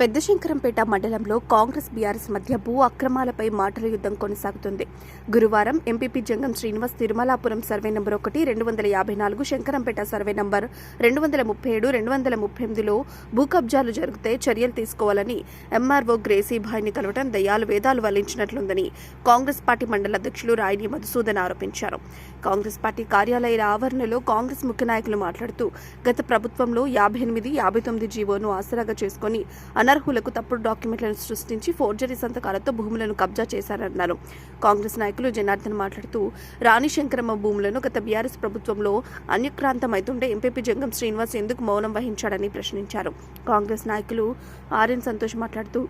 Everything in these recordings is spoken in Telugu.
పెద్దశంకరంపేట మండలంలో కాంగ్రెస్ బీఆర్ఎస్ మధ్య భూ అక్రమాలపై మాటల యుద్ధం కొనసాగుతుంది. గురువారం MPP Jangam Srinivas Tirumalapuram survey number ఒకటి రెండు వందల యాభై నాలుగు శంకరంపేట సర్వే నంబర్ రెండు వందల ముప్పై ఏడు రెండు వందల ముప్పై ఎనిమిదిలో భూ కబ్జాలు జరిగితే చర్యలు తీసుకోవాలని ఎంఆర్ఓ గ్రేసీభాయ్ని కలవటం దయాలు వేదాలు వల్లించినట్లుందని కాంగ్రెస్ పార్టీ మండల అధ్యక్షులు రాయిని మధుసూదన్ ఆరోపించారు. కాంగ్రెస్ పార్టీ కార్యాలయ ఆవరణలో కాంగ్రెస్ ముఖ్య నాయకులు మాట్లాడుతూ గత ప్రభుత్వంలో యాభై ఎనిమిది యాభై తొమ్మిది జీవోను ఆసరాగా చేసుకుని అనర్హులకు తప్పుడు డాక్యుమెంట్లను సృష్టించి ఫోర్జరీ సంతకాలతో భూములను కబ్జా చేశారన్నారు. కాంగ్రెస్ నాయకులు జనార్దన్ మాట్లాడుతూ రాణి శంకరమ్మ భూములను గత బీఆర్ఎస్ ప్రభుత్వంలో అన్యక్రాంతమైతుంటే ఎంపీపీ జంగం శ్రీనివాస్ ఎందుకు మౌనం వహించాడని ప్రశ్నించారు. కాంగ్రెస్ నాయకులు ఆర్ఎన్ సంతోష్ మాట్లాడుతూ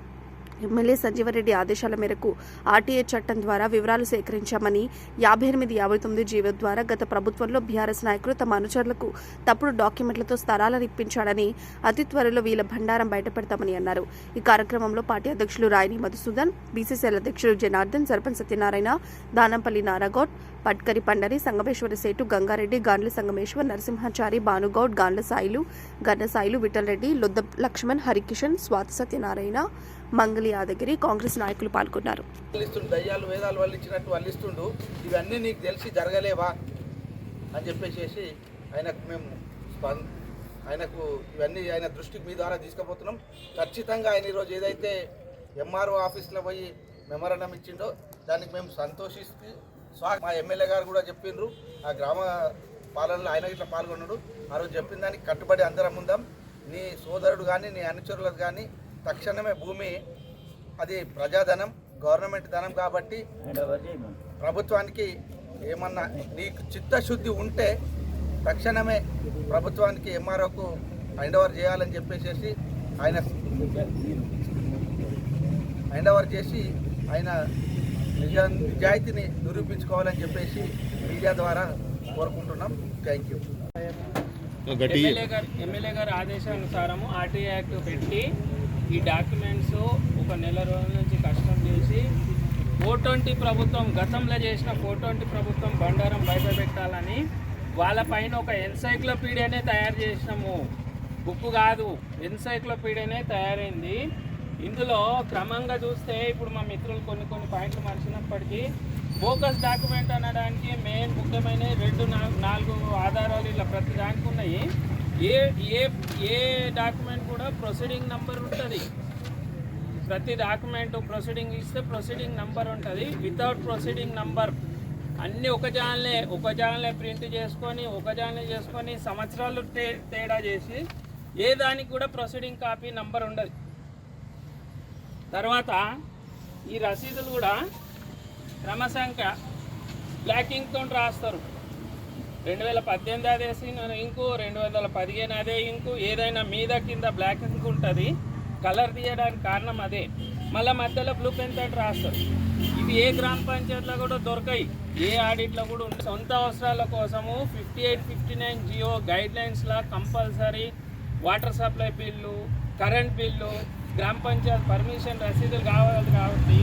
ఎమ్మెల్యే సంజీవరెడ్డి ఆదేశాల మేరకు ఆర్టీఏ చట్టం ద్వారా వివరాలు సేకరించామని యాభై ఎనిమిది యాభై తొమ్మిది జీవో ద్వారా గత ప్రభుత్వంలో బీఆర్ఎస్ నాయకులు తమ అనుచరులకు తప్పుడు డాక్యుమెంట్లతో స్థలాలను ఇప్పించాడని అతి త్వరలో వీళ్ళ భండారం బయటపెడతామని అన్నారు. ఈ కార్యక్రమంలో పార్టీ అధ్యక్షులు రాయిని మధుసూదన్ బీసీసీఎల్ అధ్యక్షులు జనార్దన్ సర్పంచ్ సత్యనారాయణ దానంపల్లి నారాగౌడ్ పట్కరి పండరి సంగమేశ్వర సేటు గంగారెడ్డి గాండ్ల సంగమేశ్వర్ నరసింహాచారి భానుగౌడ్ గాండ్ల సాయిలు గన్నసాయిలు విఠలరెడ్డి లొద్ద లక్ష్మణ్ హరికిషన్ స్వాతి సత్యనారాయణ మంగళి యాదగిరి కాంగ్రెస్ నాయకులు పాల్గొన్నారు. వల్లిస్తుండు దయ్యాలు వేదాలు వల్లించినట్టు వల్లిస్తుండు ఇవన్నీ నీకు తెలిసి జరగలేవా? అని చెప్పేసి ఆయనకు మేము ఆయనకు ఇవన్నీ ఆయన దృష్టికి మీ ద్వారా తీసుకుపోతున్నాం. ఖచ్చితంగా ఆయన ఈరోజు ఏదైతే ఎంఆర్ఓ ఆఫీస్లో పోయి మెమరణం ఇచ్చిండో దానికి మేము సంతోషిస్తూ స్వా మా ఎమ్మెల్యే గారు కూడా చెప్పిండ్రు. ఆ గ్రామ పాలనలో ఆయన ఇట్లా పాల్గొన్నాడు. ఆ రోజు చెప్పిన దానికి కట్టుబడి అందరం ఉందాం. నీ సోదరుడు కానీ నీ అనుచరులకు కానీ తక్షణమే భూమి అది ప్రజాధనం గవర్నమెంట్ ధనం కాబట్టి ప్రభుత్వానికి ఏమన్నా నీకు చిత్తశుద్ధి ఉంటే తక్షణమే ప్రభుత్వానికి ఎంఆర్ఓకు హ్యాండ్ ఓవర్ చేయాలని చెప్పేసి ఆయన హ్యాండ్ ఓవర్ చేసి ఆయన నిజ నిజాయితీని నిరూపించుకోవాలని చెప్పేసి మీడియా ద్వారా కోరుకుంటున్నాం. Thank you. ఎమ్మెల్యే గారు ఎమ్మెల్యే గారి ఆదేశానుసారము ఆర్టీఐ యాక్ట్ పెట్టి ఈ డాక్యుమెంట్స్ ఒక నెల రోజుల నుంచి కష్టం చేసి ఫోర్ ట్వంటీ ప్రభుత్వం గతంలో చేసిన ఫోర్ ట్వంటీ ప్రభుత్వం బండారం బయట పెట్టాలని వాళ్ళ పైన ఒక ఎన్సైక్లోపీడియానే తయారు చేసినాము. బుక్ కాదు ఎన్సైక్లోపీడియానే తయారైంది. ఇందులో క్రమంగా చూస్తే ఇప్పుడు మా మిత్రులు కొన్ని కొన్ని పాయింట్లు మర్చినప్పటికీ బోకస్ డాక్యుమెంట్ అనడానికి మెయిన్ ముఖ్యమైన రెండు నాలుగు ఆధారాలు ఇలా ప్రతి దానికి ఉన్నాయి. ఏ ఏ ఏ డాక్యుమెంట్ కూడా ప్రొసీడింగ్ నంబర్ ఉంటుంది. ప్రతి డాక్యుమెంట్ ప్రొసీడింగ్ ఇస్తే ప్రొసీడింగ్ నంబర్ ఉంటుంది. వితౌట్ ప్రొసీడింగ్ నంబర్ అన్నీ ఒక జాన్లే ఒక జాన్లే ప్రింట్ చేసుకొని ఒక జాన్లే చేసుకొని సంవత్సరాలు తే తేడా చేసి ఏ దానికి కూడా ప్రొసీడింగ్ కాపీ నంబర్ ఉండదు. తర్వాత ఈ రసీదులు కూడా క్రమసంఖ్య బ్లాకింగ్తో రాస్తారు. రెండు వేల పద్దెనిమిది అదే సీన్ ఇంకు రెండు వందల పదిహేను అదే ఇంకు ఏదైనా మీద కింద బ్లాక్ ఇంక్ ఉంటుంది కలర్ తీయడానికి కారణం అదే. మళ్ళీ మధ్యలో బ్లూ పెన్ తోటి రాస్తారు. ఇవి ఏ గ్రామ పంచాయతీలో కూడా దొరకాయి. ఏ ఆడిట్లో కూడా ఉంది సొంత అవసరాల కోసము fifty eight fifty nine GO గైడ్లైన్స్లో compulsory water supply bill current bill గ్రామ పంచాయత్ పర్మిషన్ రసీదులు కావాలి కాబట్టి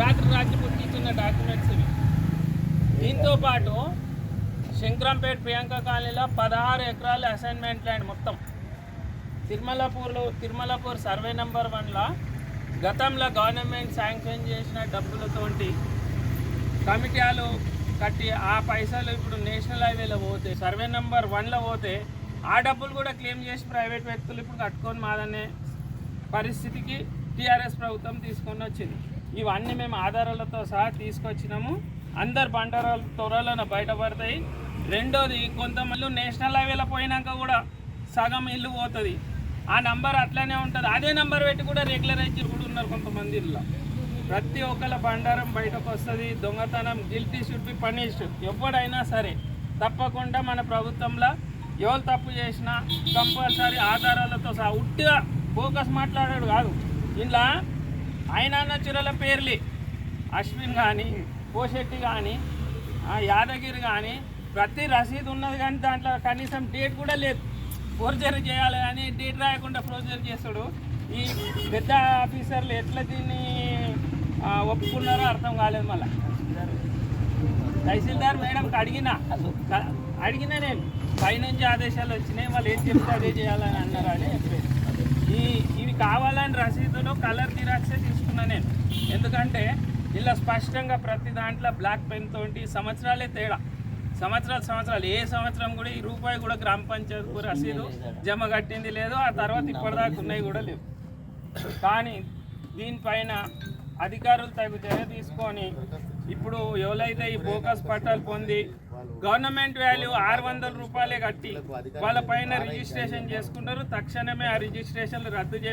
రాత్రి రాత్రి పుట్టించిన డాక్యుమెంట్స్ ఇవి. దీంతో పాటు శంకరంపేట ప్రియాంక కాలనీలో పదహారు ఎకరాల అసైన్మెంట్ ల్యాండ్ మొత్తం. తిరుమలపూర్లో తిరుమలపూర్ సర్వే నెంబర్ వన్లో గతంలో గవర్నమెంట్ శాంక్షన్ చేసిన డబ్బులతోటి కమిటీలు కట్టి ఆ పైసలు ఇప్పుడు నేషనల్ హైవేలో పోతే సర్వే నెంబర్ వన్లో పోతే ఆ డబ్బులు కూడా క్లెయిమ్ చేసి ప్రైవేట్ వ్యక్తులు ఇప్పుడు కట్టుకొని మాదనే పరిస్థితికి టీఆర్ఎస్ ప్రభుత్వం తీసుకొని వచ్చింది. ఇవన్నీ మేము ఆధారాలతో సహా తీసుకొచ్చినాము. అందరు బండారాలు త్వరలోనే బయటపడతాయి. రెండోది కొంతమంది నేషనల్ హైవేలో పోయినాక కూడా సగం ఇల్లు పోతుంది. ఆ నంబర్ అట్లనే ఉంటుంది. అదే నంబర్ పెట్టి కూడా రెగ్యులరైజ్ కూడా ఉన్నారు కొంతమంది ఇల్లు ప్రతి ఒక్కళ్ళ బండారం బయటకు వస్తుంది. దొంగతనం గిల్టీ షుడ్ బి పనిష్డ్. ఎవడైనా సరే తప్పకుండా మన ప్రభుత్వంలో ఎవరు తప్పు చేసినా కంపల్సరీ ఆధారాలతో సహా ఉట్టిగా ఫోకస్ మాట్లాడాడు కాదు. ఇలా ఆయన చిరల పేర్లే. అశ్విన్ కానీ పోషెట్టి కానీ యాదగిరి కానీ ప్రతి రసీదు ఉన్నది కానీ దాంట్లో కనీసం డేట్ కూడా లేదు. ఫోర్జరీ చేయాలి అని డేట్ రాయకుండా ఫోర్జరీ చేస్తాడు. ఈ పెద్ద ఆఫీసర్లు ఎట్లా దీన్ని ఒప్పుకున్నారో అర్థం కాలేదు మళ్ళీ. తహసీల్దార్ మేడంకి అడిగిన అడిగిన నేను పైనుంచి ఆదేశాలు వచ్చినాయి వాళ్ళు ఏం చెప్తే అదే చేయాలని అన్నారు అని చెప్పేసి ఈ ఇవి కావాలని ఆన్లైన్ రసీదులో కలర్ జిరాక్సే తీసుకున్నా నేను. ఎందుకంటే ఇలా స్పష్టంగా ప్రతి దాంట్లో బ్లాక్ పెన్ తోటి సంవత్సరాలే తేడా. సంవత్సరాలు సంవత్సరాలు ఏ సంవత్సరం కూడా ఈ రూపాయి కూడా గ్రామ పంచాయతీకు రసీదు జమ కట్టింది లేదు ఆ తర్వాత ఇప్పటిదాకా ఉన్నాయి కూడా లేవు. కానీ దీనిపైన అధికారులు తగు చర్య తీసుకొని ఇప్పుడు ఎవరైతే ఈ బోకస్ పట్టాలు పొంది గవర్నమెంట్ వాల్యూ ఆరు వందల రూపాయలే కట్టి వాళ్ళ పైన రిజిస్ట్రేషన్ చేసుకున్నారు తక్షణమే ఆ రిజిస్ట్రేషన్లు రద్దు చేసి